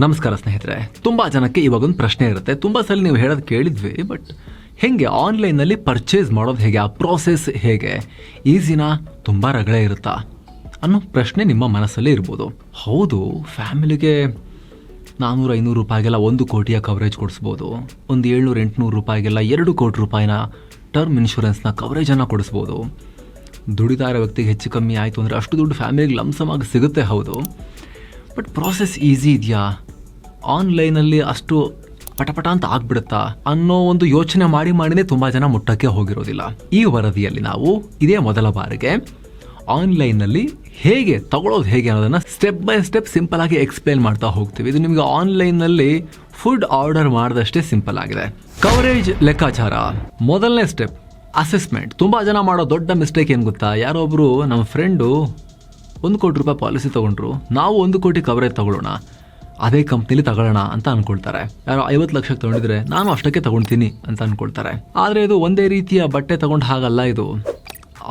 ನಮಸ್ಕಾರ ಸ್ನೇಹಿತರೆ. ತುಂಬ ಜನಕ್ಕೆ ಇವಾಗ ಒಂದು ಪ್ರಶ್ನೆ ಇರುತ್ತೆ. ತುಂಬ ಸಲ ನೀವು ಹೇಳೋದು ಕೇಳಿದ್ವಿ ಬಟ್ ಹೆಂಗೆ ಆನ್ಲೈನಲ್ಲಿ ಪರ್ಚೇಸ್ ಮಾಡೋದು ಹೇಗೆ? ಆ ಪ್ರೋಸೆಸ್ ಹೇಗೆ? ಈಸಿನಾ ತುಂಬ ರಗಳೆ ಇರುತ್ತಾ? ಅನ್ನೋ ಪ್ರಶ್ನೆ ನಿಮ್ಮ ಮನಸ್ಸಲ್ಲಿ ಇರ್ಬೋದು. ಹೌದು, ಫ್ಯಾಮಿಲಿಗೆ ನಾನ್ನೂರು ಐನೂರು ರೂಪಾಯಿಗೆಲ್ಲ ಒಂದು ಕೋಟಿಯ ಕವರೇಜ್ ಕೊಡಿಸ್ಬೋದು. ಒಂದು ಏಳ್ನೂರು ಎಂಟುನೂರು ರೂಪಾಯಿಗೆಲ್ಲ ಎರಡು ಕೋಟಿ ರೂಪಾಯಿನ ಟರ್ಮ್ ಇನ್ಶೂರೆನ್ಸ್ನ ಕವರೇಜನ್ನು ಕೊಡಿಸ್ಬೋದು. ದುಡಿದಾರ ವ್ಯಕ್ತಿಗೆ ಹೆಚ್ಚು ಕಮ್ಮಿ ಆಯಿತು ಅಂದರೆ ಅಷ್ಟು ದುಡ್ಡು ಫ್ಯಾಮಿಲಿಗೆ ಲಂಸಮಾಗಿ ಸಿಗುತ್ತೆ, ಹೌದು. ಬಟ್ ಪ್ರಾಸೆಸ್ ಈಸಿ ಇದೆಯಾ? ಆನ್ಲೈನಲ್ಲಿ ಅಷ್ಟು ಪಟಪಟ ಅಂತ ಆಗ್ಬಿಡುತ್ತಾ? ಅನ್ನೋ ಒಂದು ಯೋಚನೆ ಮಾಡಿ ಮಾಡಿನೇ ತುಂಬ ಜನ ಮುಟ್ಟಕ್ಕೆ ಹೋಗಿರೋದಿಲ್ಲ. ಈ ವರದಿಯಲ್ಲಿ ನಾವು ಇದೇ ಮೊದಲ ಬಾರಿಗೆ ಆನ್ಲೈನಲ್ಲಿ ಹೇಗೆ ತಗೊಳ್ಳೋದು ಹೇಗೆ ಅನ್ನೋದನ್ನು ಸ್ಟೆಪ್ ಬೈ ಸ್ಟೆಪ್ ಸಿಂಪಲ್ ಆಗಿ ಎಕ್ಸ್ಪ್ಲೈನ್ ಮಾಡ್ತಾ ಹೋಗ್ತೀವಿ. ಇದು ನಿಮಗೆ ಆನ್ಲೈನ್ನಲ್ಲಿ ಫುಡ್ ಆರ್ಡರ್ ಮಾಡಿದಷ್ಟೇ ಸಿಂಪಲ್ ಆಗಿದೆ. ಕವರೇಜ್ ಲೆಕ್ಕಾಚಾರ. ಮೊದಲನೇ ಸ್ಟೆಪ್ ಅಸೆಸ್ಮೆಂಟ್ ತುಂಬ ಜನ ಮಾಡೋ ದೊಡ್ಡ ಮಿಸ್ಟೇಕ್ ಏನು ಗೊತ್ತಾ? ಯಾರೊಬ್ಬರು ನಮ್ಮ ಫ್ರೆಂಡು ಒಂದು ಕೋಟಿ ರೂಪಾಯಿ ಪಾಲಿಸಿ ತಗೊಂಡ್ರು, ನಾವು ಒಂದು ಕೋಟಿ ಕವರೇಜ್ ತಗೊಳ್ಳೋಣ. ಅದೇ ಕಂಪ್ನಿಲಿ ತಗೊಳ್ಳೋಣ ಅಂತ ಅನ್ಕೊಳ್ತಾರೆ. ಯಾರೋ ಐವತ್ತು ಲಕ್ಷಕ್ಕೆ ತಗೊಂಡಿದ್ರೆ ನಾನು ಅಷ್ಟಕ್ಕೆ ತಗೊಳ್ತೀನಿ ಅಂತ ಅನ್ಕೊಳ್ತಾರೆ. ಆದರೆ ಇದು ಒಂದೇ ರೀತಿಯ ಬಟ್ಟೆ ತಗೊಂಡು ಹಾಗಲ್ಲ ಇದು.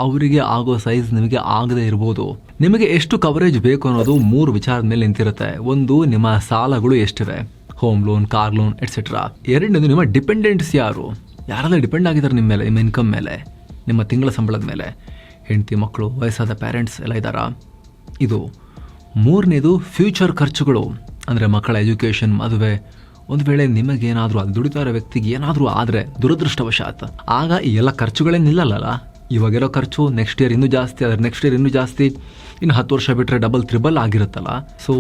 ಅವರಿಗೆ ಆಗೋ ಸೈಜ್ ನಿಮಗೆ ಆಗದೆ ಇರ್ಬೋದು. ನಿಮಗೆ ಎಷ್ಟು ಕವರೇಜ್ ಬೇಕು ಅನ್ನೋದು ಮೂರು ವಿಚಾರದ ಮೇಲೆ ನಿಂತಿರುತ್ತೆ. ಒಂದು, ನಿಮ್ಮ ಸಾಲಗಳು ಎಷ್ಟಿವೆ? Home loan car loan etcetera ಎರಡನೇದು ನಿಮ್ಮ ಡಿಪೆಂಡೆಂಟ್ಸ್ ಯಾರು? ಯಾರೆಲ್ಲ ಡಿಪೆಂಡ್ ಆಗಿದ್ದಾರೆ ನಿಮ್ಮ ಮೇಲೆ, ನಿಮ್ಮ ಇನ್ಕಮ್ ಮೇಲೆ, ನಿಮ್ಮ ತಿಂಗಳ ಸಂಬಳದ ಮೇಲೆ? ಹೆಂಡತಿ, ಮಕ್ಕಳು, ವಯಸ್ಸಾದ ಪೇರೆಂಟ್ಸ್ ಎಲ್ಲ ಇದ್ದಾರಾ? ಇದು ಮೂರನೇದು ಫ್ಯೂಚರ್ ಖರ್ಚುಗಳು. ಅಂದರೆ ಮಕ್ಕಳ ಎಜುಕೇಷನ್, ಮದುವೆ. ಒಂದು ವೇಳೆ ನಿಮಗೇನಾದರೂ ಅದು ದುಡಿತಾ ಇರೋ ವ್ಯಕ್ತಿಗೆ ಏನಾದರೂ ಆದರೆ ದುರದೃಷ್ಟವಶಾತ್. ಆಗ ಈ ಎಲ್ಲ ಖರ್ಚುಗಳೇ ನಿಲ್ಲಲ್ಲ ಇವಾಗಿರೋ ಖರ್ಚು ನೆಕ್ಸ್ಟ್ ಇಯರ್ ಇನ್ನೂ ಜಾಸ್ತಿ, ಆದರೆ ನೆಕ್ಸ್ಟ್ ಇಯರ್ ಇನ್ನೂ ಜಾಸ್ತಿ. ಇನ್ನು ಹತ್ತು ವರ್ಷ ಬಿಟ್ಟರೆ ಡಬಲ್ ತ್ರಿಬಲ್ ಆಗಿರುತ್ತಲ್ಲ ಸೊ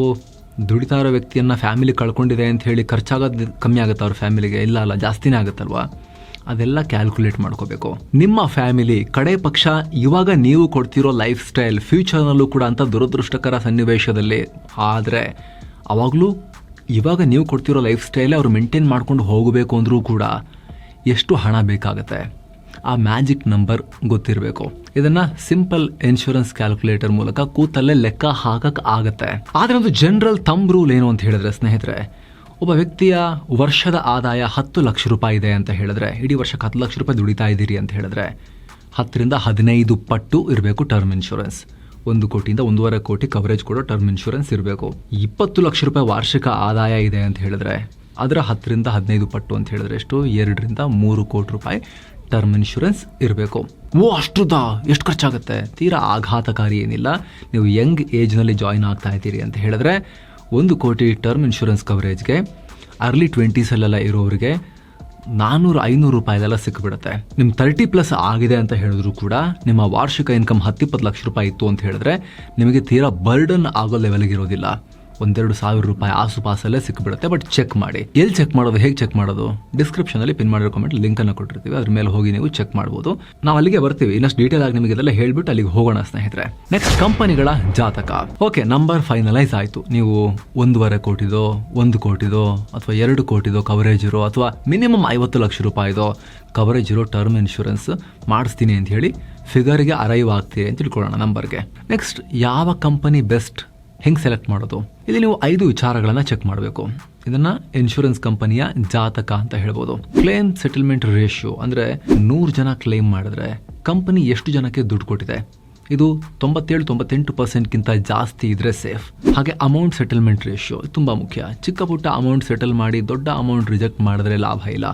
ದುಡಿತಾ ಇರೋ ವ್ಯಕ್ತಿಯನ್ನು ಫ್ಯಾಮಿಲಿ ಕಳ್ಕೊಂಡಿದೆ ಅಂತ ಹೇಳಿ ಖರ್ಚಾಗೋದು ಕಮ್ಮಿ ಆಗುತ್ತೆ ಅವ್ರ ಫ್ಯಾಮಿಲಿಗೆ ಇಲ್ಲ ಅಲ್ಲ, ಜಾಸ್ತಿನೇ ಆಗುತ್ತಲ್ವಾ? ಅದೆಲ್ಲ ಕ್ಯಾಲ್ಕುಲೇಟ್ ಮಾಡ್ಕೋಬೇಕು. ನಿಮ್ಮ ಫ್ಯಾಮಿಲಿ ಕಡೆ ಪಕ್ಷ, ಇವಾಗ ನೀವು ಕೊಡ್ತಿರೋ ಲೈಫ್ ಸ್ಟೈಲ್ ಫ್ಯೂಚರ್ನಲ್ಲೂ ಕೂಡ ಅಂತ ದುರದೃಷ್ಟಕರ ಸನ್ನಿವೇಶದಲ್ಲಿ. ಆದರೆ, ಅವಾಗಲೂ ಇವಾಗ ನೀವು ಕೊಡ್ತಿರೋ ಲೈಫ್ ಸ್ಟೈಲೇ ಅವ್ರು ಮೇಂಟೈನ್ ಮಾಡ್ಕೊಂಡು ಹೋಗಬೇಕು ಅಂದರೂ ಕೂಡ ಎಷ್ಟು ಹಣ ಬೇಕಾಗುತ್ತೆ? ಆ ಮ್ಯಾಜಿಕ್ ನಂಬರ್ ಗೊತ್ತಿರಬೇಕು. ಇದನ್ನ ಸಿಂಪಲ್ ಇನ್ಶೂರೆನ್ಸ್ ಕ್ಯಾಲ್ಕುಲೇಟರ್ ಮೂಲಕ ಕೂತಲ್ಲೇ ಲೆಕ್ಕ ಹಾಕಕ್ ಆಗತ್ತೆ. ಆದ್ರೆ ಒಂದು ಜನರಲ್ ತಂಬ್ ರೂಲ್ ಏನು ಅಂತ ಹೇಳಿದ್ರೆ, ಸ್ನೇಹಿತರೆ ಒಬ್ಬ ವ್ಯಕ್ತಿಯ ವರ್ಷದ ಆದಾಯ ಹತ್ತು ಲಕ್ಷ ರೂಪಾಯಿ ಇದೆ ಅಂತ ಹೇಳಿದ್ರೆ, ಇಡೀ ವರ್ಷಕ್ಕೆ ಹತ್ತು ಲಕ್ಷ ರೂಪಾಯಿ ದುಡಿತಾ ಇದ್ದೀರಿ ಅಂತ ಹೇಳಿದ್ರೆ, ಹತ್ತರಿಂದ ಹದಿನೈದು ಪಟ್ಟು ಇರಬೇಕು ಟರ್ಮ್ ಇನ್ಶೂರೆನ್ಸ್. ಒಂದು ಕೋಟಿಯಿಂದ ಒಂದೂವರೆ ಕೋಟಿ ಕವರೇಜ್ ಕೊಡೋ ಟರ್ಮ್ ಇನ್ಶೂರೆನ್ಸ್ ಇರಬೇಕು. ಇಪ್ಪತ್ತು ಲಕ್ಷ ರೂಪಾಯಿ ವಾರ್ಷಿಕ ಆದಾಯ ಇದೆ ಅಂತ ಹೇಳಿದ್ರೆ, ಅದರ ಹತ್ತರಿಂದ ಹದಿನೈದು ಪಟ್ಟು ಅಂತ ಹೇಳಿದ್ರೆ ಎಷ್ಟು? ಎರಡರಿಂದ ಮೂರು ಕೋಟಿ ರೂಪಾಯಿ ಟರ್ಮ್ ಇನ್ಶೂರೆನ್ಸ್ ಇರಬೇಕು. ಓ, ಅಷ್ಟುದಾ? ಎಷ್ಟು ಖರ್ಚಾಗುತ್ತೆ? ತೀರಾ ಆಘಾತಕಾರಿ ಏನಿಲ್ಲ. ನೀವು ಯಂಗ್ ಏಜ್ನಲ್ಲಿ ಜಾಯಿನ್ ಆಗ್ತಾ ಇದ್ದೀರಿ ಅಂತ ಹೇಳಿದ್ರೆ ಒಂದು ಕೋಟಿ ಟರ್ಮ್ ಇನ್ಶೂರೆನ್ಸ್ ಕವರೇಜ್ಗೆ ಅರ್ಲಿ ಟ್ವೆಂಟೀಸಲ್ಲೆಲ್ಲ ಇರೋರಿಗೆ ನಾನ್ನೂರು ಐನೂರು ರೂಪಾಯಿದೆಲ್ಲ ಸಿಕ್ಕಿಬಿಡುತ್ತೆ ನಿಮ್ಮ ತರ್ಟಿ ಪ್ಲಸ್ ಆಗಿದೆ ಅಂತ ಹೇಳಿದ್ರು ಕೂಡ ನಿಮ್ಮ ವಾರ್ಷಿಕ ಇನ್ಕಮ್ ಹತ್ತಿಪ್ಪತ್ತು ಲಕ್ಷ ರೂಪಾಯಿ ಇತ್ತು ಅಂತ ಹೇಳಿದ್ರೆ ನಿಮಗೆ ತೀರಾ ಬರ್ಡನ್ ಆಗೋ ಲೆವೆಲ್ಗೆ ಇರೋದಿಲ್ಲ. ಒಂದೆರಡು ಸಾವಿರ ರೂಪಾಯಿ ಆಸುಪಾಸಲ್ಲೇ ಸಿಕ್ಬಿಡುತ್ತೆ ಬಟ್ ಚೆಕ್ ಮಾಡಿ. ಎಲ್ಲಿ ಚೆಕ್ ಮಾಡೋದು, ಹೇಗೆ ಚೆಕ್ ಮಾಡೋದು? ಡಿಸ್ಕ್ರಿಪ್ಷನ್ ಅಲ್ಲಿ ಪಿನ್ ಮಾಡಿರೋ ಕಮೆಂಟ್ ಲಿಂಕ್ ಅನ್ನು ಕೊಟ್ಟಿರ್ತೀವಿ. ಅದ್ರ ಮೇಲೆ ಹೋಗಿ ನೀವು ಚೆಕ್ ಮಾಡಬಹುದು ನಾವು ಅಲ್ಲಿಗೆ ಬರ್ತೀವಿ. ಇನ್ನಷ್ಟು ಡೀಟೇಲ್ ಆಗಿ ನಿಮಗೆ ಇದೆಲ್ಲ ಹೇಳ್ಬಿಟ್ಟು ಅಲ್ಲಿಗೆ ಹೋಗೋಣ ಸ್ನೇಹಿತರೆ. ನೆಕ್ಸ್ಟ್ ಕಂಪನಿಗಳ ಜಾತಕ. ಓಕೆ ನಂಬರ್ ಫೈನಲೈಸ್ ಆಯಿತು. ನೀವು ಒಂದೂವರೆ ಕೋಟಿದೋ, ಒಂದು ಕೋಟಿದೋ, ಅಥವಾ ಎರಡು ಕೋಟಿದೋ ಕವರೇಜ್ ಇರೋ, ಅಥವಾ ಮಿನಿಮಮ್ ಐವತ್ತು ಲಕ್ಷ ರೂಪಾಯಿದೋ ಕವರೇಜ್ ಇರೋ ಟರ್ಮ್ ಇನ್ಶೂರೆನ್ಸ್ ಮಾಡಿಸ್ತೀನಿ ಅಂತ ಹೇಳಿ ಫಿಗರ್ಗೆ ಅರೈವ್ ಆಗ್ತೀರಿ ಅಂತ ತಿಳ್ಕೊಳ್ಳೋಣ ನಂಬರ್ಗೆ ನೆಕ್ಸ್ಟ್ ಯಾವ ಕಂಪನಿ ಬೆಸ್ಟ್ ಹೆಂಗೆ ಸೆಲೆಕ್ಟ್ ಮಾಡೋದು? ಇಲ್ಲಿ ನೀವು ಐದು ವಿಚಾರಗಳನ್ನು ಚೆಕ್ ಮಾಡಬೇಕು. ಇದನ್ನ ಇನ್ಶೂರೆನ್ಸ್ ಕಂಪನಿಯ ಜಾತಕ ಅಂತ ಹೇಳ್ಬೋದು. ಕ್ಲೇಮ್ ಸೆಟಲ್ಮೆಂಟ್ ರೇಷಿಯೋ ಅಂದ್ರೆ ನೂರು ಜನ ಕ್ಲೇಮ್ ಮಾಡಿದ್ರೆ ಕಂಪನಿ ಎಷ್ಟು ಜನಕ್ಕೆ ದುಡ್ಡು ಕೊಟ್ಟಿದೆ? ಇದು ತೊಂಬತ್ತೇಳು, ತೊಂಬತ್ತೆಂಟು ಪರ್ಸೆಂಟ್ಗಿಂತ ಜಾಸ್ತಿ ಇದ್ರೆ ಸೇಫ್. ಹಾಗೆ ಅಮೌಂಟ್ ಸೆಟಲ್ಮೆಂಟ್ ರೇಷಿಯೋ ತುಂಬಾ ಮುಖ್ಯ. ಚಿಕ್ಕ ಪುಟ್ಟ ಅಮೌಂಟ್ ಸೆಟಲ್ ಮಾಡಿ ದೊಡ್ಡ ಅಮೌಂಟ್ ರಿಜೆಕ್ಟ್ ಮಾಡಿದ್ರೆ ಲಾಭ ಇಲ್ಲ.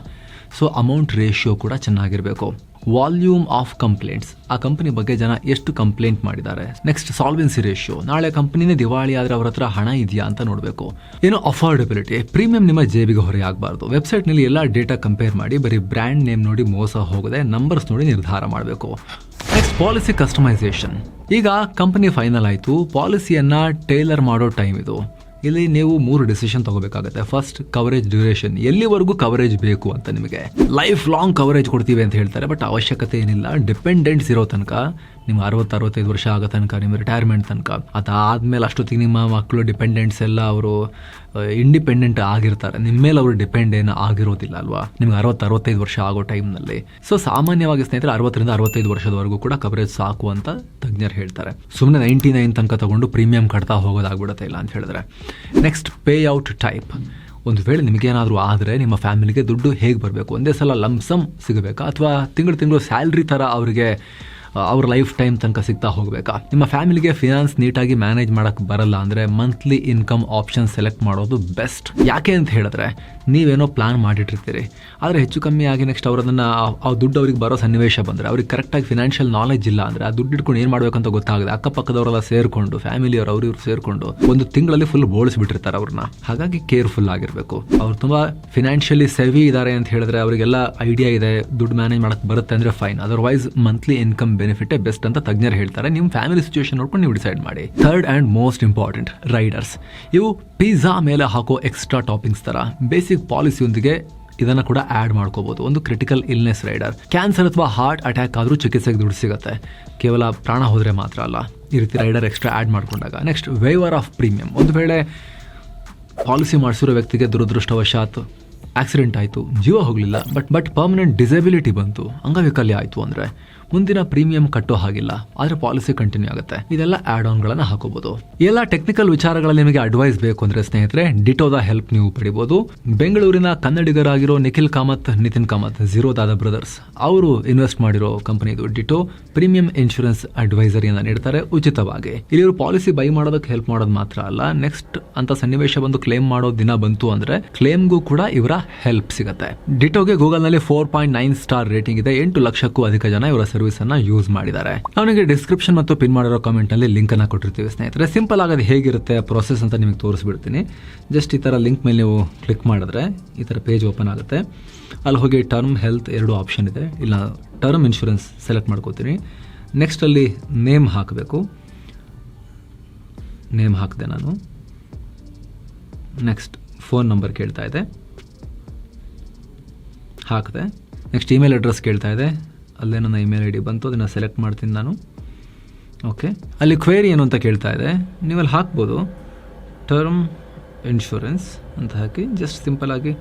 ಸೊ ಅಮೌಂಟ್ ರೇಷಿಯೋ ಕೂಡ ಚೆನ್ನಾಗಿರಬೇಕು. ವಾಲ್ಯೂಮ್ ಆಫ್ ಕಂಪ್ಲೇಂಟ್ಸ್ ಆ ಕಂಪನಿ ಬಗ್ಗೆ ಜನ ಎಷ್ಟು ಕಂಪ್ಲೇಂಟ್ ಮಾಡಿದ್ದಾರೆ? ನೆಕ್ಸ್ಟ್ ಸಾಲ್ವೆನ್ಸಿ ರೇಷಿಯೋ ನಾಳೆ ಕಂಪನಿನೇ ದಿವಾಳಿ ಆದರೆ ಅವ್ರ ಹತ್ರ ಹಣ ಇದೆಯಾ ಅಂತ ನೋಡಬೇಕು. ಏನು ಅಫೋರ್ಡೆಬಿಲಿಟಿ ಪ್ರೀಮಿಯಂ ನಿಮ್ಮ ಜೇಬಿಗೆ ಹೊರೆ ಆಗಬಾರ್ದು. ವೆಬ್ಸೈಟ್ನಲ್ಲಿ ಎಲ್ಲ ಡೇಟಾ ಕಂಪೇರ್ ಮಾಡಿ, ಬರೀ ಬ್ರ್ಯಾಂಡ್ ನೇಮ್ ನೋಡಿ ಮೋಸ ಹೋಗದೆ ನಂಬರ್ಸ್ ನೋಡಿ ನಿರ್ಧಾರ ಮಾಡಬೇಕು. ನೆಕ್ಸ್ಟ್ ಪಾಲಿಸಿ ಕಸ್ಟಮೈಸೇಷನ್ ಈಗ ಕಂಪನಿ ಫೈನಲ್ ಆಯಿತು. ಪಾಲಿಸಿಯನ್ನು ಟೈಲರ್ ಮಾಡೋ ಟೈಮ್ ಇದು. ಇಲ್ಲಿ ನೀವು ಮೂರು ಡಿಸಿಷನ್ ತಗೋಬೇಕಾಗುತ್ತೆ. ಫಸ್ಟ್ ಕವರೇಜ್ ಡ್ಯೂರೇಷನ್ ಎಲ್ಲಿವರೆಗೂ ಕವರೇಜ್ ಬೇಕು ಅಂತ ನಿಮಗೆ. ಲೈಫ್ ಲಾಂಗ್ ಕವರೇಜ್ ಕೊಡ್ತೀವಿ ಅಂತ ಹೇಳ್ತಾರೆ ಬಟ್ ಅವಶ್ಯಕತೆ ಏನಿಲ್ಲ. ಡಿಪೆಂಡೆಂಟ್ಸ್ ಇರೋ ತನಕ ನಿಮ್ಮ ಅರವತ್ತು, ಅರವತ್ತೈದು ವರ್ಷ ಆಗೋ ತನಕ, ನಿಮ್ಮ ರಿಟೈರ್ಮೆಂಟ್ ತನಕ ಅದಾದ್ಮೇಲೆ ಅಷ್ಟೊತ್ತಿಗೆ ನಿಮ್ಮ ಮಕ್ಕಳು ಡಿಪೆಂಡೆಂಟ್ಸ್ ಎಲ್ಲ ಅವರು ಇಂಡಿಪೆಂಡೆಂಟ್ ಆಗಿರ್ತಾರೆ. ನಿಮ್ಮ ಮೇಲೆ ಅವರು ಡಿಪೆಂಡ್ ಏನು ಆಗಿರೋದಿಲ್ಲ ಅಲ್ವಾ? ನಿಮ್ಗೆ ಅರವತ್ತು, ಅರವತ್ತೈದು ವರ್ಷ ಆಗೋ ಟೈಮ್ನಲ್ಲಿ ಸೊ ಸಾಮಾನ್ಯವಾಗಿ ಸ್ನೇಹಿತರೆ, ಅರವತ್ತರಿಂದ ಅರವತ್ತೈದು ವರ್ಷದವರೆಗೂ ಕೂಡ ಕವರೇಜ್ ಸಾಕು ಅಂತ ತಜ್ಞರು ಹೇಳ್ತಾರೆ. ಸುಮ್ಮನೆ ನೈಂಟಿ ನೈನ್ ತನಕ ತಗೊಂಡು ಪ್ರೀಮಿಯಂ ಕಟ್ತಾ ಹೋಗೋದಾಗ್ಬಿಡುತ್ತೆ ಇಲ್ಲ ಅಂತ ಹೇಳಿದ್ರೆ. ನೆಕ್ಸ್ಟ್ ಪೇ ಔಟ್ ಟೈಪ್ ಒಂದು ವೇಳೆ ನಿಮಗೇನಾದರೂ ಆದರೆ ನಿಮ್ಮ ಫ್ಯಾಮಿಲಿಗೆ ದುಡ್ಡು ಹೇಗೆ ಬರಬೇಕು? ಒಂದೇ ಸಲ ಲಂಸಮ್ ಸಿಗಬೇಕಾ? ಅಥವಾ ತಿಂಗಳು ತಿಂಗಳು ಸ್ಯಾಲ್ರಿ ಥರ ಅವರಿಗೆ ಅವ್ರ ಲೈಫ್ ಟೈಮ್ ತನಕ ಸಿಗ್ತಾ ಹೋಗಬೇಕಾ? ನಿಮ್ಮ ಫ್ಯಾಮಿಲಿಗೆ ಫಿನಾನ್ಸ್ ನೀಟಾಗಿ ಮ್ಯಾನೇಜ್ ಮಾಡಕ್ ಬರಲ್ಲ ಅಂದ್ರೆ ಮಂತ್ಲಿ ಇನ್ಕಮ್ ಆಪ್ಷನ್ ಸೆಲೆಕ್ಟ್ ಮಾಡೋದು ಬೆಸ್ಟ್ ಯಾಕೆ ಅಂತ ಹೇಳಿದ್ರೆ, ನೀವೇನೋ ಪ್ಲಾನ್ ಮಾಡಿಟ್ಟಿರ್ತೀರಿ. ಆದರೆ ಹೆಚ್ಚು ಕಮ್ಮಿ ಆಗಿ ನೆಕ್ಸ್ಟ್ ಅವರದನ್ನ, ಆ ದುಡ್ಡು ಅವ್ರಿಗೆ ಬರೋ ಸನ್ನಿವೇಶ ಬಂದರೆ, ಅವ್ರಿಗೆ ಕರೆಕ್ಟಾಗಿ ಫಿನಾನ್ಷಿಯಲ್ ನಾಲೆಜ್ ಇಲ್ಲ ಅಂದ್ರೆ, ಆ ದುಡ್ಡು ಇಟ್ಕೊಂಡು ಏನು ಮಾಡಬೇಕಂತ ಗೊತ್ತಾಗದೆ ಅಕ್ಕಪಕ್ಕದವರೆಲ್ಲ ಸೇರ್ಕೊಂಡು ಫ್ಯಾಮಿಲಿಯವರು ಅವ್ರು ಇವ್ರು ಸೇರಿಕೊಂಡು ಒಂದು ತಿಂಗಳಲ್ಲಿ ಫುಲ್ ಬೋಳಿಸ್ಬಿಟ್ಟಿರ್ತಾರೆ ಅವ್ರನ್ನ. ಹಾಗಾಗಿ ಕೇರ್ಫುಲ್ ಆಗಿರಬೇಕು. ಅವ್ರು ತುಂಬ ಫಿನಾನ್ಷಿಯಲಿ ಸೆವಿ ಇದ್ದಾರೆ ಅಂತ ಹೇಳಿದ್ರೆ ಅವರಿಗೆಲ್ಲ ಐಡಿಯಾ ಇದೆ, ದುಡ್ಡು ಮ್ಯಾನೇಜ್ ಮಾಡಕ್ಕೆ ಬರುತ್ತೆ ಅಂದರೆ fine otherwise monthly income benefit best ಅಂತ ತಜ್ಞರು ಹೇಳ್ತಾರೆ. ನಿಮ್ಮ ಫ್ಯಾಮಿಲಿ ಸಿಚುವೇಶನ್ ನೋಡ್ಕೊಂಡು ನೀವು ಡಿಸೈಡ್ ಮಾಡಿ. Third and most important, riders. ಇವು ಪಿಜ್ಜಾ ಮೇಲೆ ಹಾಕೋ ಎಕ್ಸ್ಟ್ರಾ ಟಾಪಿಂಗ್ಸ್ ಥರ ಬೇಸಿಕ್ ಪಾಲಿಸಿಯೊಂದಿಗೆ ಇದನ್ನು ಕೂಡ ಆ್ಯಡ್ ಮಾಡ್ಕೋಬೋದು. ಒಂದು ಕ್ರಿಟಿಕಲ್ ಇಲ್ನೆಸ್ ರೈಡರ್. ಕ್ಯಾನ್ಸರ್ ಅಥವಾ ಹಾರ್ಟ್ ಅಟ್ಯಾಕ್ ಆದರೂ ಚಿಕಿತ್ಸೆಗೆ ದುಡ್ಡು ಸಿಗುತ್ತೆ. ಕೇವಲ ಪ್ರಾಣ ಹೋದರೆ ಮಾತ್ರ ಅಲ್ಲ. ಈ ರೀತಿ ರೈಡರ್ ಎಕ್ಸ್ಟ್ರಾ ಆ್ಯಡ್ ಮಾಡ್ಕೊಂಡಾಗ. Next, waiver of premium. ಒಂದು ವೇಳೆ ಪಾಲಿಸಿ ಮಾಡಿಸಿರೋ ವ್ಯಕ್ತಿಗೆ ದುರದೃಷ್ಟವಶಾತ್ ಆಕ್ಸಿಡೆಂಟ್ ಆಯಿತು, ಜೀವ ಹೋಗಲಿಲ್ಲ, ಬಟ್ ಬಟ್ ಪರ್ಮನೆಂಟ್ ಡಿಸೆಬಿಲಿಟಿ ಬಂತು, ಅಂಗವೈಕಲ್ಯ ಆಯಿತು ಅಂದರೆ ಮುಂದಿನ ಪ್ರೀಮಿಯಂ ಕಟ್ಟೋ ಹಾಗಿಲ್ಲ, ಆದ್ರೆ ಪಾಲಿಸಿ ಕಂಟಿನ್ಯೂ ಆಗುತ್ತೆ. ಇದೆಲ್ಲ ಆಡ್ ಆನ್ ಗಳನ್ನ ಹಾಕೋಬಹುದು ಎಲ್ಲ ಟೆಕ್ನಿಕಲ್ ವಿಚಾರಗಳಲ್ಲಿ ನಿಮಗೆ ಅಡ್ವೈಸ್ ಬೇಕು ಅಂದ್ರೆ ಸ್ನೇಹಿತರೆ ಡಿಟೋದ ಹೆಲ್ಪ್ ನೀವು ಪಡಿಬಹುದು ಬೆಂಗಳೂರಿನ ಕನ್ನಡಿಗರಾಗಿರೋ ನಿಖಿಲ್ ಕಾಮತ್, ನಿತಿನ್ ಕಾಮತ್ ಝೀರೋದಾದ ಬ್ರದರ್ಸ್ ಅವರು ಇನ್ವೆಸ್ಟ್ ಮಾಡಿರೋ ಕಂಪನಿ ಇದು ಡಿಟೋ ಪ್ರೀಮಿಯಂ ಇನ್ಶೂರೆನ್ಸ್ ಅಡ್ವೈಸರಿಯನ್ನು ನೀಡ್ತಾರೆ ಉಚಿತವಾಗಿ. ಇಲ್ಲಿ ಇವರು ಪಾಲಿಸಿ ಬೈ ಮಾಡೋದಕ್ಕೆ ಹೆಲ್ಪ್ ಮಾಡೋದು ಮಾತ್ರ ಅಲ್ಲ ನೆಕ್ಸ್ಟ್ ಅಂತ ಸನ್ನಿವೇಶ ಬಂದು ಕ್ಲೇಮ್ ಮಾಡೋ ದಿನ ಬಂತು ಅಂದ್ರೆ ಕ್ಲೇಮ್ಗೂ ಕೂಡ ಇವರ ಹೆಲ್ಪ್ ಸಿಗುತ್ತೆ. ಡಿಟೋಗೆ ಗೂಗಲ್ನಲ್ಲಿ four point nine star rating ಇದೆ, ಎಂಟು ಲಕ್ಷಕ್ಕೂ ಅಧಿಕ ಜನ ಇವರ ಸರ್ವಿಸ್ ಅನ್ನ ಯೂಸ್ ಮಾಡಿದ್ದಾರೆ. ಅವನಿಗೆ ಡಿಸ್ಕ್ರಿಪ್ಷನ್ ಮತ್ತು ಪಿನ್ ಮಾಡಿರೋ ಕಾಮೆಂಟ್ನಲ್ಲಿ ಲಿಂಕ್ ಅನ್ನ ಕೊಟ್ಟಿರ್ತೀವಿ ಸ್ನೇಹಿತರೆ. ಸಿಂಪಲ್ ಆಗೋದು ಹೇಗಿರುತ್ತೆ ಪ್ರೋಸೆಸ್ ಅಂತ ನಿಮಗೆ ತೋರಿಸ್ಬಿಡ್ತೀನಿ. ಜಸ್ಟ್ ಈ ತರ ಲಿಂಕ್ ಮೇಲೆ ನೀವು ಕ್ಲಿಕ್ ಮಾಡಿದ್ರೆ ಈ ತರ ಪೇಜ್ ಓಪನ್ ಆಗುತ್ತೆ. ಅಲ್ಲಿ ಹೋಗಿ ಟರ್ಮ್ ಹೆಲ್ತ್ ಎರಡು ಆಪ್ಷನ್ ಇದೆ. ಇಲ್ಲ ಟರ್ಮ್ ಇನ್ಶೂರೆನ್ಸ್ ಸೆಲೆಕ್ಟ್ ಮಾಡ್ಕೋತೀನಿ. ನೆಕ್ಸ್ಟ್ ಅಲ್ಲಿ ನೇಮ್ ಹಾಕಬೇಕು. ನೇಮ್ ಹಾಕಿದೆ ನಾನು. ನೆಕ್ಸ್ಟ್ ಫೋನ್ ನಂಬರ್ ಕೇಳ್ತಾ ಇದೆ. ಹಾಕಿದೆ. ನೆಕ್ಸ್ಟ್ ಇಮೇಲ್ ಅಡ್ರೆಸ್ ಕೇಳ್ತಾ ಇದೆ. ಅಲ್ಲೇ ನನ್ನ ಇಮೇಲ್ ಐ ಡಿ ಬಂತು, ಅದನ್ನು ಸೆಲೆಕ್ಟ್ ಮಾಡ್ತೀನಿ ನಾನು. ಓಕೆ ಅಲ್ಲಿ ಕ್ವೇರಿ ಏನು ಅಂತ ಕೇಳ್ತಾ ಇದೆ. ನೀವು ಅಲ್ಲಿ ಹಾಕ್ಬೋದು ಟರ್ಮ್ ಇನ್ಶೂರೆನ್ಸ್ ಅಂತ ಹಾಕಿ ಜಸ್ಟ್ ಸಿಂಪಲಾಗಿ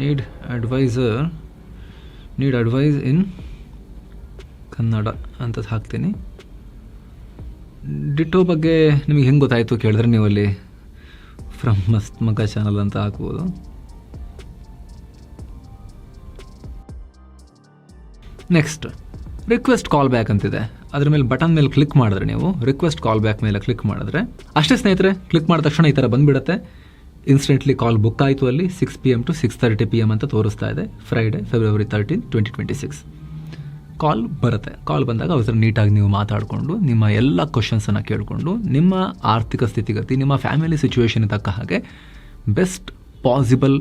need advisor need advice in Kannada ಅಂತ ಹಾಕ್ತೀನಿ. ಡಿಟೋ ಬಗ್ಗೆ ನಿಮಗೆ ಹೆಂಗೆ ಗೊತ್ತಾಯಿತು ಕೇಳಿದ್ರೆ ನೀವು ಅಲ್ಲಿ ಫ್ರಮ್ ಮಸ್ತ್ ಮಗ ಚಾನಲ್ ಅಂತ ಹಾಕ್ಬೋದು. ನೆಕ್ಸ್ಟ್ ರಿಕ್ವೆಸ್ಟ್ ಕಾಲ್ ಬ್ಯಾಕ್ ಅಂತಿದೆ. ಅದ್ರ ಮೇಲೆ ಬಟನ್ ಮೇಲೆ ಕ್ಲಿಕ್ ಮಾಡಿದ್ರೆ ನೀವು ರಿಕ್ವೆಸ್ಟ್ ಕಾಲ್ ಬ್ಯಾಕ್ ಮೇಲೆ ಕ್ಲಿಕ್ ಮಾಡಿದ್ರೆ, ಅಷ್ಟೇ ಸ್ನೇಹಿತರೆ ಕ್ಲಿಕ್ ಮಾಡಿದ ತಕ್ಷಣ ಈ ಥರ ಬಂದ್ಬಿಡುತ್ತೆ. ಇನ್ಸ್ಟೆಂಟ್ಲಿ ಕಾಲ್ ಬುಕ್ ಆಯಿತು ಅಲ್ಲಿ six P M to six thirty P M ಅಂತ ತೋರಿಸ್ತಾ ಇದೆ Friday February thirteen twenty twenty six call ಬರುತ್ತೆ. ಕಾಲ್ ಬಂದಾಗ ಅವ್ರ ನೀಟಾಗಿ ನೀವು ಮಾತಾಡಿಕೊಂಡು, ನಿಮ್ಮ ಎಲ್ಲ ಕ್ವಶನ್ಸನ್ನು ಕೇಳಿಕೊಂಡು, ನಿಮ್ಮ ಆರ್ಥಿಕ ಸ್ಥಿತಿಗತಿ, ನಿಮ್ಮ ಫ್ಯಾಮಿಲಿ ಸಿಚುವೇಶನ್ ತಕ್ಕ ಹಾಗೆ ಬೆಸ್ಟ್ ಪಾಸಿಬಲ್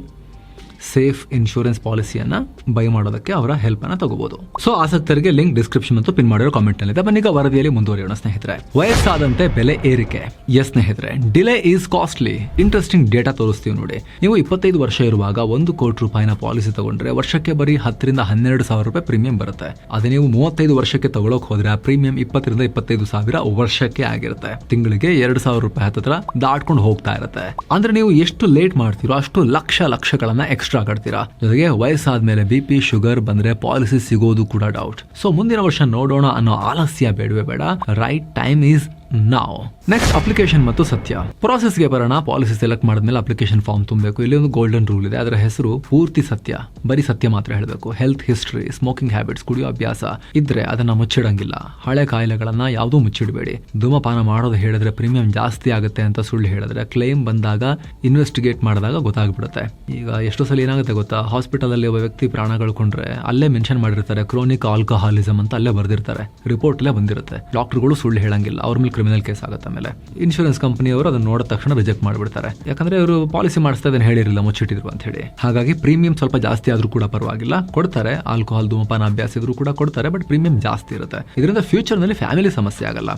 ಸೇಫ್ ಇನ್ಶೂರೆನ್ಸ್ ಪಾಲಿಸಿಯನ್ನು ಬೈ ಮಾಡೋದಕ್ಕೆ ಅವರ ಹೆಲ್ಪನ್ನು ತಗೋಬಹುದು ಸೊ ಆಸಕ್ತರಿಗೆ ಲಿಂಕ್ ಡಿಸ್ಕ್ರಿಪ್ಷನ್ ಮತ್ತು ಪಿನ್ ಮಾಡಿರೋ ಕಾಮೆಂಟ್ ನಲ್ಲಿದೆ. ಬನ್ನಿಗ ವರದಿಯಲ್ಲಿ ಮುಂದುವರಿಯೋಣ ಸ್ನೇಹಿತರೆ. ವಯಸ್ಸಾದಂತೆ ಬೆಲೆ ಏರಿಕೆ. ಎಸ್ ಸ್ನೇಹಿತರೆ. Delay is costly interesting data ತೋರಿಸ್ತೀವಿ ನೋಡಿ. ನೀವು ಇಪ್ಪತ್ತೈದು ವರ್ಷ ಇರುವಾಗ ಒಂದು ಕೋಟಿ ರೂಪಾಯಿನ ಪಾಲಿಸಿ ತಗೊಂಡ್ರೆ ವರ್ಷಕ್ಕೆ ಬರೀ ಹತ್ತರಿಂದ ಹನ್ನೆರಡು ಸಾವಿರ ರೂಪಾಯಿ ಪ್ರೀಮಿಯಂ ಬರುತ್ತೆ. ಅದೇ ನೀವು ಮೂವತ್ತೈದು ವರ್ಷಕ್ಕೆ ತಗೊಳಕ್ ಹೋದ್ರೆ ಆ ಪ್ರೀಮಿಯಂ ಇಪ್ಪತ್ತರಿಂದ ಇಪ್ಪತ್ತೈದು ಸಾವಿರ ವರ್ಷಕ್ಕೆ ಆಗಿರುತ್ತೆ. ತಿಂಗಳಿಗೆ ಎರಡು ಸಾವಿರ ರೂಪಾಯಿ ಹತ್ತಿರ ದಾಟ್ಕೊಂಡು ಹೋಗ್ತಾ ಇರುತ್ತೆ. ಅಂದ್ರೆ ನೀವು ಎಷ್ಟು ಲೇಟ್ ಮಾಡ್ತೀರೋ ಅಷ್ಟು ಲಕ್ಷ ಲಕ್ಷಗಳನ್ನ ಎಕ್ಸ್ಟ್ರಾ ಕಟ್ತೀರಾ? ಜೊತೆಗೆ ವಯಸ್ಸಾದ್ಮೇಲೆ ಬಿ ಪಿ, ಶುಗರ್ ಬಂದ್ರೆ ಪಾಲಿಸಿ ಸಿಗೋದು ಕೂಡ ಡೌಟ್ ಸೊ ಮುಂದಿನ ವರ್ಷ ನೋಡೋಣ ಅನ್ನೋ ಆಲಸ್ಯ ಬೇಡವೇ ಬೇಡ. ರೈಟ್ ಟೈಮ್ ಈಸ್ ನಾವು ನೆಕ್ಸ್ಟ್ ಅಪ್ಲಿಕೇಶನ್ ಮತ್ತು ಸತ್ಯ. ಪ್ರಾಸೆಸ್ಗೆ ಬರೋಣ ಪಾಲಿಸಿ ಸೆಲೆಕ್ಟ್ ಮಾಡಿದ್ಮೇಲೆ ಅಪ್ಲಿಕೇಶನ್ ಫಾರ್ಮ್ ತುಂಬಬೇಕು. ಇಲ್ಲಿ ಒಂದು ಗೋಲ್ಡನ್ ರೂಲ್ ಇದೆ, ಅದರ ಹೆಸರು ಪೂರ್ತಿ ಸತ್ಯ. ಬರೀ ಸತ್ಯ ಮಾತ್ರ ಹೇಳಬೇಕು. ಹೆಲ್ತ್ ಹಿಸ್ಟ್ರಿ ಸ್ಮೋಕಿಂಗ್ ಹ್ಯಾಬಿಟ್ಸ್ ಕುಡಿಯೋ ಅಭ್ಯಾಸ ಇದ್ರೆ ಅದನ್ನ ಮುಚ್ಚಿಡಂಗಿಲ್ಲ. ಹಳೆ ಕಾಯಿಲೆಗಳನ್ನ ಯಾವುದೂ ಮುಚ್ಚಿಡಬೇಡಿ. ಧೂಮಪಾನ ಮಾಡೋದು ಹೇಳಿದ್ರೆ ಪ್ರೀಮಿಯಂ ಜಾಸ್ತಿ ಆಗುತ್ತೆ ಅಂತ ಸುಳ್ಳು ಹೇಳಿದ್ರೆ ಕ್ಲೇಮ್ ಬಂದಾಗ ಇನ್ವೆಸ್ಟಿಗೇಟ್ ಮಾಡಿದಾಗ ಗೊತ್ತಾಗ್ಬಿಡುತ್ತೆ. ಈಗ ಎಷ್ಟೋ ಸಲ ಏನಾಗುತ್ತೆ ಗೊತ್ತಾ? ಹಾಸ್ಪಿಟಲ್ ಅಲ್ಲಿ ಒಬ್ಬ ವ್ಯಕ್ತಿ ಪ್ರಾಣ ಕಳ್ಕೊಂಡ್ರೆ ಅಲ್ಲೇ ಮೆನ್ಷನ್ ಮಾಡಿರ್ತಾರೆ ಕ್ರೋನಿಕ್ ಆಲ್ಕೋಹಾಲಿಸಮ್ ಅಂತ ಅಲ್ಲೇ ಬರ್ದಿರ್ತಾರೆ. ರಿಪೋರ್ಟ್ ಅಲ್ಲೇ ಬಂದಿರುತ್ತೆ. ಡಾಕ್ಟರ್ಗಳು ಸುಳ್ಳು ಹೇಳಂಗಿಲ್ಲ. ಅವ್ರ ಮೇಲೆ ಕ್ರಿಮಿನಲ್ ಕೇಸ್ ಆಗುತ್ತೆ ಆಮೇಲೆ. ಇನ್ಶೂರೆನ್ಸ್ ಕಂಪನಿಯವರು ಅದನ್ನ ನೋಡಿದ ತಕ್ಷಣ ರಿಜೆಕ್ಟ್ ಮಾಡಿಬಿಡ್ತಾರೆ. ಯಾಕಂದ್ರೆ ಅವರು ಪಾಲಿಸಿ ಮಾಡಿಸ್ತಾ ಇದನ್ನ ಹೇಳಿರಲಿಲ್ಲ, ಮುಚ್ಚಿಟ್ಟಿದ್ರು ಅಂತ ಹೇಳಿ. ಹಾಗಾಗಿ ಪ್ರೀಮಿಯಂ ಸ್ವಲ್ಪ ಜಾಸ್ತಿ ಆದ್ರೂ ಕೂಡ ಪರವಾಗಿಲ್ಲ. ಕೊಡ್ತಾರೆ ಆಲ್ಕೋಹಾಲ್ ಧೂಮಪಾನ ಅಭ್ಯಾಸ ಇದ್ರೂ ಕೂಡ ಕೊಡ್ತಾರೆ ಬಟ್ ಪ್ರೀಮಿಯಂ ಜಾಸ್ತಿ ಇರುತ್ತೆ. ಇದರಿಂದ ಫ್ಯೂಚರ್ನಲ್ಲಿ ಫ್ಯಾಮಿಲಿ ಸಮಸ್ಯೆ ಆಗಲ್ಲ.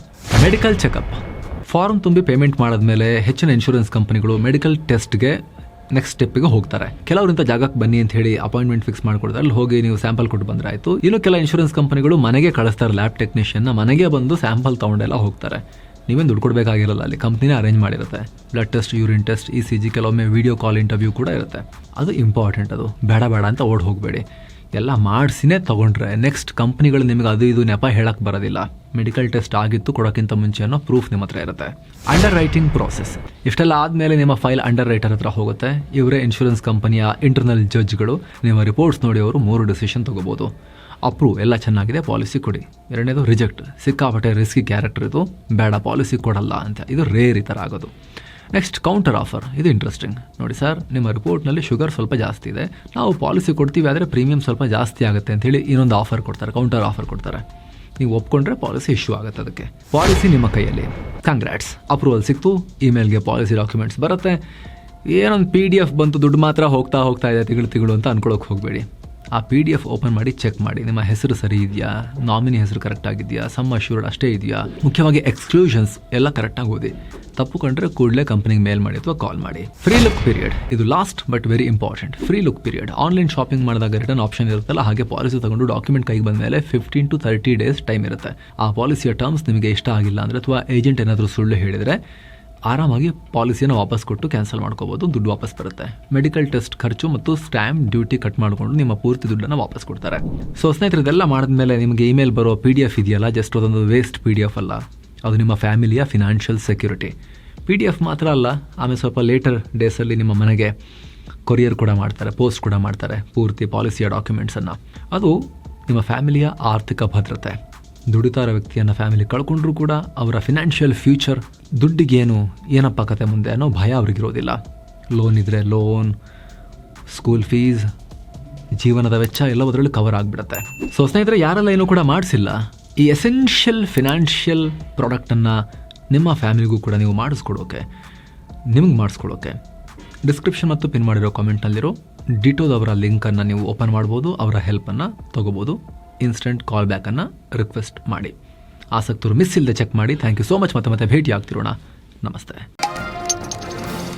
ಮೆಡಿಕಲ್ ಚೆಕಪ್ ಫಾರ್ಮ್ ತುಂಬಿ ಪೇಮೆಂಟ್ ಮಾಡಿದ್ಮೇಲೆ ಹೆಚ್ಚಿನ ಇನ್ಶೂರೆನ್ಸ್ ಕಂಪನಿಗಳು ಮೆಡಿಕಲ್ ಟೆಸ್ಟ್ಗೆ ನೆಕ್ಸ್ಟ್ ಸ್ಟೆಪ್ಗೆ ಹೋಗ್ತಾರೆ. ಕೆಲವರಿಂದ ಜಾಗಕ್ಕೆ ಬನ್ನಿ ಅಂತ ಹೇಳಿ ಅಪಾಯಿಂಟ್ಮೆಂಟ್ ಫಿಕ್ಸ್ ಮಾಡ್ಕೊಡ್ತಾರೆ ಅಲ್ಲಿ ಹೋಗಿ ನೀವು ಸ್ಯಾಂಪಲ್ ಕೊಟ್ಟು ಬಂದ್ರೆ ಆಯಿತು ಇನ್ನು ಕೆಲ ಇನ್ಶೂರೆನ್ಸ್ ಕಂಪನಿಗಳು ಮನೆಗೆ ಕಳಿಸ್ತಾರೆ ಲ್ಯಾಬ್ ಟೆಕ್ನಿಷಿಯನ್ನ ಮನೆಗೆ ಬಂದು ಸ್ಯಾಂಪಲ್ ತೊಗೊಂಡೆಲ್ಲ ಹೋಗ್ತಾರೆ. ನೀವೇನು ದುಡ್ಡು ಕೊಡಬೇಕಾಗಿರಲ್ಲ, ಅಲ್ಲಿ ಕಂಪ್ನಿನೇ arrange ಮಾಡಿರುತ್ತೆ. Blood test urine test E C G ಕೆಲವೊಮ್ಮೆ ವಿಡಿಯೋ ಕಾಲ್ ಇಂಟರ್ವ್ಯೂ ಕೂಡ ಇರುತ್ತೆ. ಅದು ಇಂಪಾರ್ಟೆಂಟ್ ಅದು. ಬೇಡ ಬೇಡ ಅಂತ ಓಡ್ ಹೋಗಬೇಡಿ. ಎಲ್ಲ ಮಾಡಿಸಿನೇ ತಗೊಂಡ್ರೆ ನೆಕ್ಸ್ಟ್ ಕಂಪ್ನಿಗಳು ನಿಮಗೆ ಅದು ಇದು ನೆಪ ಹೇಳಕ್ಕೆ ಬರೋದಿಲ್ಲ. ಮೆಡಿಕಲ್ ಟೆಸ್ಟ್ ಆಗಿತ್ತು, ಕೊಡೋಕ್ಕಿಂತ ಮುಂಚೆ ಅನ್ನೋ ಪ್ರೂಫ್ ನಿಮ್ಮ ಹತ್ರ ಇರುತ್ತೆ. ಅಂಡರ್ ರೈಟಿಂಗ್ ಪ್ರೋಸೆಸ್ ಇಷ್ಟೆಲ್ಲ ಆದಮೇಲೆ ನಿಮ್ಮ ಫೈಲ್ ಅಂಡರ್ ರೈಟರ್ ಹತ್ರ ಹೋಗುತ್ತೆ. ಇವರೇ ಇನ್ಶೂರೆನ್ಸ್ ಕಂಪನಿಯ ಇಂಟರ್ನಲ್ ಜಡ್ಜ್ಗಳು ನಿಮ್ಮ ರಿಪೋರ್ಟ್ಸ್ ನೋಡಿ ಅವರು ಮೂರು ಡಿಸಿಷನ್ ತೊಗೋಬೋದು. ಅಪ್ರೂವ್ ಎಲ್ಲ ಚೆನ್ನಾಗಿದೆ ಪಾಲಿಸಿ ಕೊಡಿ. ಎರಡನೇದು ರಿಜೆಕ್ಟ್ ಸಿಕ್ಕಾಪಟ್ಟೆ ರಿಸ್ಕಿ ಕ್ಯಾರೆಕ್ಟರ್ ಇದು. ಬೇಡ ಪಾಲಿಸಿ ಕೊಡಲ್ಲ ಅಂತ. ಇದು ರೇರ್ ಈ ಥರ ಆಗೋದು. ನೆಕ್ಸ್ಟ್ ಕೌಂಟರ್ ಆಫರ್ ಇದು ಇಂಟ್ರೆಸ್ಟಿಂಗ್ ನೋಡಿ ಸರ್ ನಿಮ್ಮ ರಿಪೋರ್ಟ್ನಲ್ಲಿ ಶುಗರ್ ಸ್ವಲ್ಪ ಜಾಸ್ತಿ ಇದೆ. ನಾವು ಪಾಲಿಸಿ ಕೊಡ್ತೀವಿ ಆದರೆ ಪ್ರೀಮಿಯಂ ಸ್ವಲ್ಪ ಜಾಸ್ತಿ ಆಗುತ್ತೆ ಅಂತೇಳಿ ಇನ್ನೊಂದು ಆಫರ್ ಕೊಡ್ತಾರೆ ಕೌಂಟರ್ ಆಫರ್ ಕೊಡ್ತಾರೆ. ನೀವು ಒಪ್ಕೊಂಡ್ರೆ ಪಾಲಿಸಿ ಇಶ್ಯೂ ಆಗುತ್ತೆ ಅದಕ್ಕೆ. ಪಾಲಿಸಿ ನಿಮ್ಮ ಕೈಯಲ್ಲಿ. ಕಂಗ್ರಾಟ್ಸ್ ಅಪ್ರೂವಲ್ ಸಿಕ್ತು ಇಮೇಲ್ಗೆ ಪಾಲಿಸಿ ಡಾಕ್ಯುಮೆಂಟ್ಸ್ ಬರುತ್ತೆ. ಏನೊಂದು ಪಿ ಡಿ ಎಫ್ ಬಂತು, ದುಡ್ಡು ಮಾತ್ರ ಹೋಗ್ತಾ ಹೋಗ್ತಾ ಇದೆ, ತಿಂಗಳು ತಿಂಗಳು ಅಂತ ಅನ್ಕೊಳಕ್ಕೆ ಹೋಗಬೇಡಿ. ಆ ಪಿ ಡಿ ಎಫ್ ಓಪನ್ ಮಾಡಿ ಚೆಕ್ ಮಾಡಿ. ನಿಮ್ಮ ಹೆಸರು ಸರಿ ಇದೆಯಾ? ನಾಮಿನಿ ಹೆಸರು ಕರೆಕ್ಟ್ ಆಗಿದೆಯಾ? ಸಮ್ ಅಶ್ಯೂರ್ಡ್ ಅಷ್ಟೇ ಇದೆಯಾ? ಮುಖ್ಯವಾಗಿ ಎಕ್ಸ್ಕ್ಲೂಷನ್ಸ್ ಎಲ್ಲ ಕರೆಕ್ಟಾಗಿ ಓದಿ. ತಪ್ಪು ಕಂಡ್ರೆ ಕೂಡಲೇ ಕಂಪನಿಗೆ ಮೇಲ್ ಮಾಡಿ ಅಥವಾ ಕಾಲ್ ಮಾಡಿ. ಫ್ರೀ ಲುಕ್ ಪೀರಿಯಡ್ ಇದು last but very important free look period online shopping ಮಾಡಿದಾಗ ರಿಟರ್ನ್ ಆಪ್ಷನ್ ಇರುತ್ತಲ್ಲ, ಹಾಗೆ ಪಾಲಿಸಿ ತಗೊಂಡು ಡಾಕ್ಯುಮೆಂಟ್ ಕೈಗೆ ಬಂದ ಮೇಲೆ fifteen to thirty days time ಇರುತ್ತೆ. ಆ ಪಾಲಿಸಿಯ ಟರ್ಮ್ಸ್ ನಿಮಗೆ ಇಷ್ಟ ಆಗಿಲ್ಲ ಅಂದರೆ ಅಥವಾ ಏಜೆಂಟ್ ಏನಾದರೂ ಸುಳ್ಳು ಹೇಳಿದರೆ ಆರಾಮಾಗಿ ಪಾಲಿಸಿಯನ್ನು ವಾಪಸ್ ಕೊಟ್ಟು ಕ್ಯಾನ್ಸಲ್ ಮಾಡ್ಕೋಬೋದು, ದುಡ್ಡು ವಾಪಸ್ ಬರುತ್ತೆ. ಮೆಡಿಕಲ್ ಟೆಸ್ಟ್ ಖರ್ಚು ಮತ್ತು ಸ್ಟ್ಯಾಂಪ್ ಡ್ಯೂಟಿ ಕಟ್ ಮಾಡಿಕೊಂಡು ನಿಮ್ಮ ಪೂರ್ತಿ ದುಡ್ಡನ್ನು ವಾಪಸ್ ಕೊಡ್ತಾರೆ. ಸೊ ಸ್ನೇಹಿತರೆ ಇದೆಲ್ಲ ಮಾಡಿದ್ಮೇಲೆ ನಿಮಗೆ ಇಮೇಲ್ ಬರೋ ಪಿ ಡಿ ಎಫ್ ಇದೆಯಲ್ಲ ಜಸ್ಟ್ ಅದೊಂದು ವೇಸ್ಟ್ ಪಿ ಡಿ ಎಫ್ ಅಲ್ಲ. ಅದು ನಿಮ್ಮ ಫ್ಯಾಮಿಲಿಯ financial security P D F ಮಾತ್ರ ಅಲ್ಲ, ಆಮೇಲೆ ಸ್ವಲ್ಪ ಲೇಟರ್ ಡೇಸಲ್ಲಿ ನಿಮ್ಮ ಮನೆಗೆ ಕೊರಿಯರ್ ಕೂಡ ಮಾಡ್ತಾರೆ ಪೋಸ್ಟ್ ಕೂಡ ಮಾಡ್ತಾರೆ, ಪೂರ್ತಿ ಪಾಲಿಸಿಯ ಡಾಕ್ಯುಮೆಂಟ್ಸನ್ನು ಅದು ನಿಮ್ಮ ಫ್ಯಾಮಿಲಿಯ ಆರ್ಥಿಕ ಭದ್ರತೆ. ದುಡಿತಾ ಇರೋ ವ್ಯಕ್ತಿಯನ್ನು ಫ್ಯಾಮಿಲಿ ಕಳ್ಕೊಂಡ್ರೂ ಕೂಡ ಅವರ ಫಿನಾನ್ಷಿಯಲ್ ಫ್ಯೂಚರ್ ದುಡ್ಡಿಗೇನು ಏನಪ್ಪ ಕತೆ ಮುಂದೆ ಅನ್ನೋ ಭಯ ಅವ್ರಿಗಿರೋದಿಲ್ಲ. ಲೋನ್ ಇದ್ದರೆ ಲೋನ್ ಸ್ಕೂಲ್ ಫೀಸ್ ಜೀವನದ ವೆಚ್ಚ ಎಲ್ಲ ಅದರಲ್ಲಿ ಕವರ್ ಆಗಿಬಿಡುತ್ತೆ. ಸೊ ಸ್ನೇಹಿತರೆ, ಯಾರೆಲ್ಲ ಏನೂ ಕೂಡ ಮಾಡಿಸಿಲ್ಲ, ಈ ಎಸೆನ್ಷಿಯಲ್ ಫಿನಾನ್ಷಿಯಲ್ ಪ್ರಾಡಕ್ಟನ್ನು ನಿಮ್ಮ ಫ್ಯಾಮಿಲಿಗೂ ಕೂಡ ನೀವು ಮಾಡಿಸ್ಕೊಡೋಕೆ, ನಿಮಗೆ ಮಾಡಿಸ್ಕೊಡೋಕೆ ಡಿಸ್ಕ್ರಿಪ್ಷನ್ ಮತ್ತು ಪಿನ್ ಮಾಡಿರೋ ಕಾಮೆಂಟ್ನಲ್ಲಿರೋ ಡಿಟೋದವರ ಲಿಂಕನ್ನು ನೀವು ಓಪನ್ ಮಾಡ್ಬೋದು, ಅವರ ಹೆಲ್ಪನ್ನು ತೊಗೋಬೋದು. ಇನ್ಸ್ಟೆಂಟ್ ಕಾಲ್ ಬ್ಯಾಕನ್ನು ರಿಕ್ವೆಸ್ಟ್ ಮಾಡಿ. ಆಸಕ್ತರು ಮಿಸ್ ಇಲ್ಲದೆ ಚೆಕ್ ಮಾಡಿ. ಥ್ಯಾಂಕ್ ಯು ಸೋ ಮಚ್ ಮತ್ತೆ ಮತ್ತೆ ಭೇಟಿ ಆಗ್ತಿರೋಣ ನಮಸ್ತೆ.